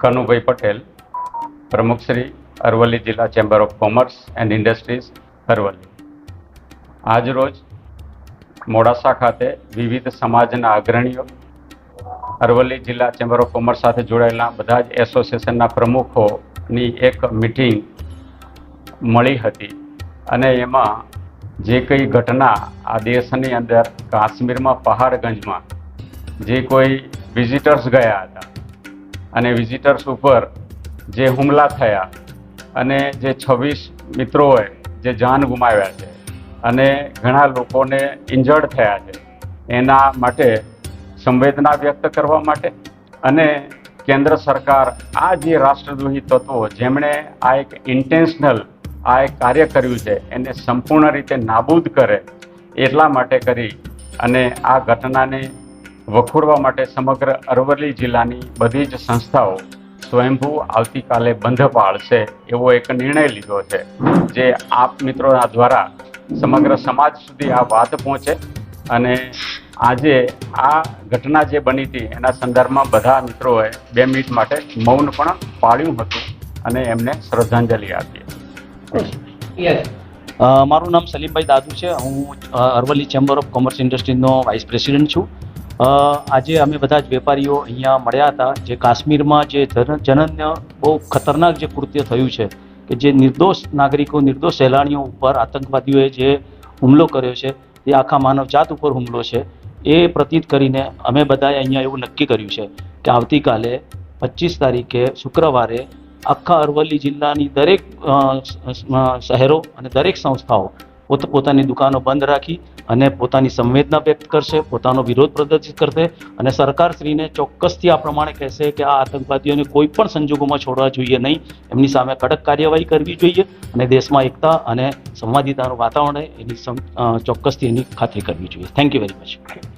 કનુભાઈ પટેલ પ્રમુખશ્રી અરવલ્લી જિલ્લા chamber of commerce and industries Aravalli. આજરોજ મોડાસા ખાતે વિવિધ સમાજના અગ્રણીઓ અરવલ્લી જિલ્લા ચેમ્બર ઓફ કોમર્સ સાથે જોડાયેલા બધા જ એસોસિએશનના પ્રમુખોની એક મિટિંગ મળી હતી. અને એમાં જે કંઈ ઘટના આ દેશની અંદર કાશ્મીરમાં પહાડગંજમાં, જે કોઈ વિઝિટર્સ ગયા હતા અને વિઝિટર્સ ઉપર જે હુમલા થયા અને જે છવ્વીસ મિત્રોએ જે જાન ગુમાવ્યા છે અને ઘણા લોકોને ઇન્જર્ડ થયા છે, એના માટે સંવેદના વ્યક્ત કરવા માટે અને કેન્દ્ર સરકાર આ જે રાષ્ટ્રદ્રોહી તત્વો જેમણે આ એક ઇન્ટેન્શનલ આ એક કાર્ય કર્યું છે, એને સંપૂર્ણ રીતે નાબૂદ કરે એટલા માટે કરી અને આ ઘટનાને વખોડવા માટે સમગ્ર અરવલ્લી જિલ્લાની બધી જ સંસ્થાઓ સ્વયંભૂ આવતીકાલે બંધ પાળશે એવો એક નિર્ણય લીધો છે. જે આપ મિત્રોના દ્વારા સમગ્ર સમાજ સુધી આ વાત પહોંચે અને આજે આ ઘટના જે બની હતી એના સંદર્ભમાં બધા મિત્રોએ બે મિનિટ માટે મૌન પણ પાળ્યું હતું અને એમને શ્રદ્ધાંજલિ આપી. મારું નામ સલીમભાઈ દાદુ છે. હું અરવલ્લી ચેમ્બર ઓફ કોમર્સ ઇન્ડસ્ટ્રીનો વાઇસ પ્રેસિડેન્ટ છું. આજે અમે બધા જ વેપારીઓ અહીંયા મળ્યા હતા. જે કાશ્મીરમાં જે જન- જનન્ય બહુ ખતરનાક જે કૃત્ય થયું છે કે જે નિર્દોષ નાગરિકો, નિર્દોષ સહેલાણીઓ ઉપર આતંકવાદીઓએ જે હુમલો કર્યો છે, એ આખા માનવજાત ઉપર હુમલો છે, એ પ્રતીત કરીને અમે બધાએ અહીંયા એવું નક્કી કર્યું છે કે આવતીકાલે પચીસ તારીખે શુક્રવારે આખા અરવલ્લી જિલ્લાની દરેક શહેરો અને દરેક સંસ્થાઓ પોત, પોતાની દુકાનો બંધ રાખી અને પોતાની સંવેદના વ્યક્ત કરશે, પોતાનો વિરોધ પ્રદર્શિત કરશે અને સરકારશ્રીને ચોક્કસથી આ પ્રમાણે કહેશે કે આ આતંકવાદીઓને કોઈ પણ સંજોગોમાં છોડવા જોઈએ નહીં. એમની સામે કડક કાર્યવાહી કરવી જોઈએ અને દેશમાં એકતા અને સંવાદિતાનું વાતાવરણ એની ચોક્કસથી એની ખાતરી કરવી જોઈએ. Thank you very much